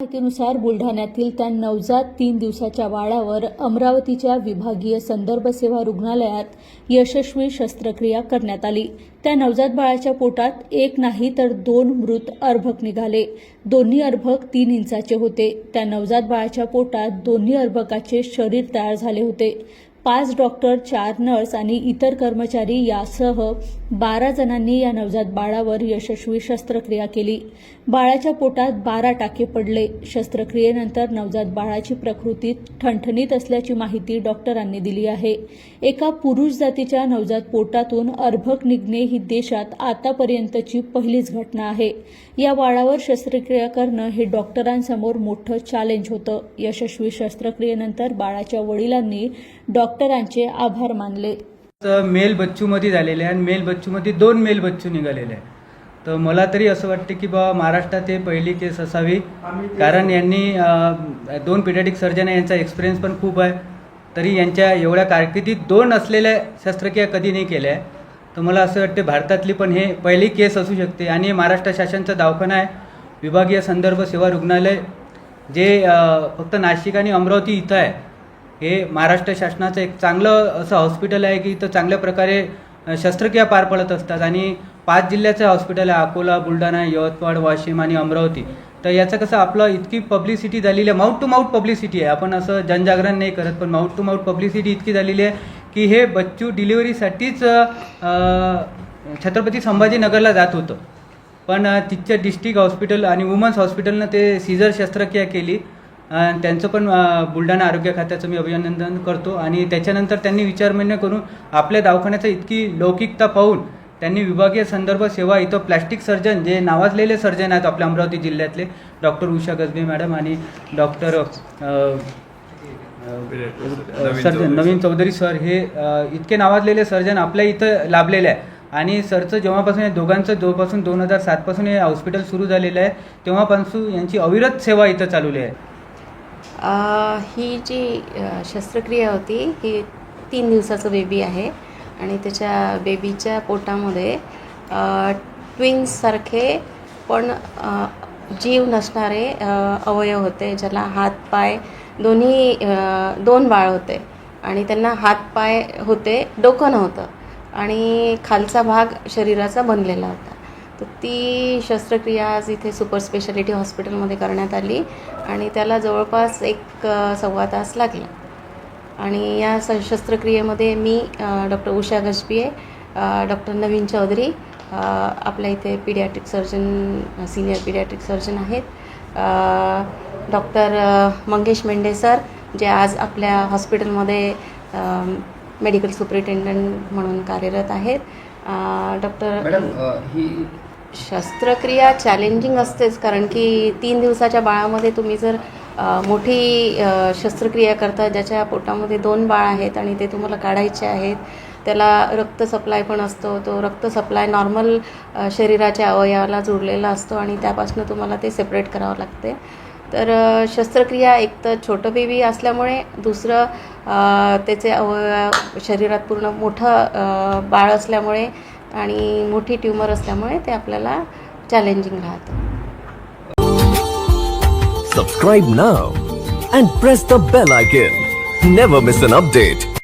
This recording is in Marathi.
माहितीनुसार बुलढाण्यातील त्या नवजात तीन दिवसाच्या बाळावर अमरावतीच्या विभागीय संदर्भ सेवा रुग्णालयात यशस्वी शस्त्रक्रिया करण्यात आली. त्या नवजात बाळाच्या पोटात एक नाही तर दोन मृत अर्भक निघाले. दोन्ही अर्भक तीन इंचाचे होते. त्या नवजात बाळाच्या पोटात दोन्ही अर्भकाचे शरीर तयार झाले होते. पाच डॉक्टर चार नर्स आणि इतर कर्मचारी यासह बारा जणांनी या नवजात बाळावर यशस्वी शस्त्रक्रिया केली. बाळाच्या पोटात बारा टाके पडले. शस्त्रक्रियेनंतर नवजात बाळाची प्रकृती ठणठणीत असल्याची माहिती डॉक्टरांनी दिली आहे. एका पुरुष जातीच्या नवजात पोटातून अर्भक निघणे ही देशात आतापर्यंतची पहिलीच घटना आहे. या बाळावर शस्त्रक्रिया करणं हे डॉक्टरांसमोर मोठं चॅलेंज होतं. यशस्वी शस्त्रक्रियेनंतर बाळाच्या वडिलांनी डॉक्टर डॉक्टरांचे आभार मानले. तर मेल बच्चूमध्ये झालेले आहे आणि मेल बच्चूमध्ये दोन मेल बच्चू निघालेले आहे. तर मला तरी असं वाटते की बाबा महाराष्ट्रात हे पहिली केस असावी. कारण यांनी दोन पिडॅटिक सर्जन आहे यांचा एक्सपिरियन्स पण खूप आहे. तरी यांच्या एवढ्या कारकिर्दीत दोन असलेल्या शस्त्रक्रिया कधी नाही केल्या आहे. तर मला असं वाटते भारतातली पण हे पहिली केस असू शकते. आणि महाराष्ट्र शासनचा दवाखाना आहे. विभागीय संदर्भ सेवा रुग्णालय जे फक्त नाशिक आणि अमरावती इथं आहे. हे महाराष्ट्र शासनाचं एक चांगलं असं हॉस्पिटल आहे की इथं चांगल्या प्रकारे शस्त्रक्रिया पार पडत असतात. आणि पाच जिल्ह्याचं हॉस्पिटल आहे अकोला बुलढाणा यवतमाळ वाशिम आणि अमरावती. तर याचं कसं आपलं इतकी पब्लिसिटी झालेली आहे माऊट टू माऊट पब्लिसिटी आहे. आपण असं जनजागरण नाही करत पण माऊट टू माऊट पब्लिसिटी इतकी झालेली आहे की हे बच्चू डिलिव्हरीसाठीच छत्रपती संभाजीनगरला जात होतं. पण तिथच्या डिस्ट्रिक्ट हॉस्पिटल आणि वुमन्स हॉस्पिटलनं ते सीझर शस्त्रक्रिया केली. त्यांचं पण बुलढाणा आरोग्य खात्याचं मी अभिनंदन करतो. आणि त्याच्यानंतर त्यांनी विचारमान्य करून आपल्या दवाखान्याचं इतकी लौकिकता पाहून त्यांनी विभागीय संदर्भ सेवा इथं प्लॅस्टिक सर्जन जे नावाजलेले सर्जन आहेत आपल्या अमरावती जिल्ह्यातले डॉक्टर उषा गजबे मॅडम आणि doctor surgeon Naveen Chaudhari sir. हे इतके नावाजलेले सर्जन आपल्या इथं लाभलेले आहे. आणि सरचं जेव्हापासून हे दोघांचं जेव्हापासून दोन हजार सातपासून हे हॉस्पिटल सुरू झालेलं आहे तेव्हापासून यांची अविरत सेवा इथं चालवली आहे. ही जी शस्त्रक्रिया होती ही तीन दिवसाचं बेबी आहे आणि त्याच्या बेबीच्या पोटामध्ये ट्विन्ससारखे पण जीव नसणारे अवयव होते ज्याला हात पाय दोन्ही दोन बाळ होते आणि त्यांना हात पाय होते डोकं नव्हतं आणि खालचा भाग शरीराचा बनलेला होता. तर ती शस्त्रक्रिया आज इथे सुपर स्पेशालिटी हॉस्पिटलमध्ये करण्यात आली आणि त्याला जवळपास एक सव्वा तास लागला. आणि या स शस्त्रक्रियेमध्ये मी डॉक्टर उषा गजबिये डॉक्टर नवीन चौधरी आपल्या इथे paediatric surgeon senior paediatric surgeon आहेत. डॉक्टर मंगेश मेंढे सर जे आज आपल्या हॉस्पिटलमध्ये मेडिकल सुपरिटेंडंट म्हणून कार्यरत आहेत. डॉक्टर मॅडम ही शस्त्रक्रिया चॅलेंजिंग असतेच कारण की तीन दिवसाच्या बाळामध्ये तुम्ही जर मोठी शस्त्रक्रिया करता ज्याच्या पोटामध्ये दोन बाळ आहेत आणि ते तुम्हाला काढायचे आहेत त्याला रक्त सप्लाय पण असतो तो रक्त सप्लाय नॉर्मल शरीराच्या अवयवाला जुळलेला असतो आणि त्यापासून तुम्हाला ते सेपरेट करावं लागते. तर शस्त्रक्रिया एक तर छोटं बेबी असल्यामुळे दुसरं त्याचे अवयव शरीरात पूर्ण मोठं बाळ असल्यामुळे आणि मोठी ट्युमर असल्यामुळे ते आपल्याला चॅलेंजिंग राहत. Subscribe now and press the bell icon never miss an update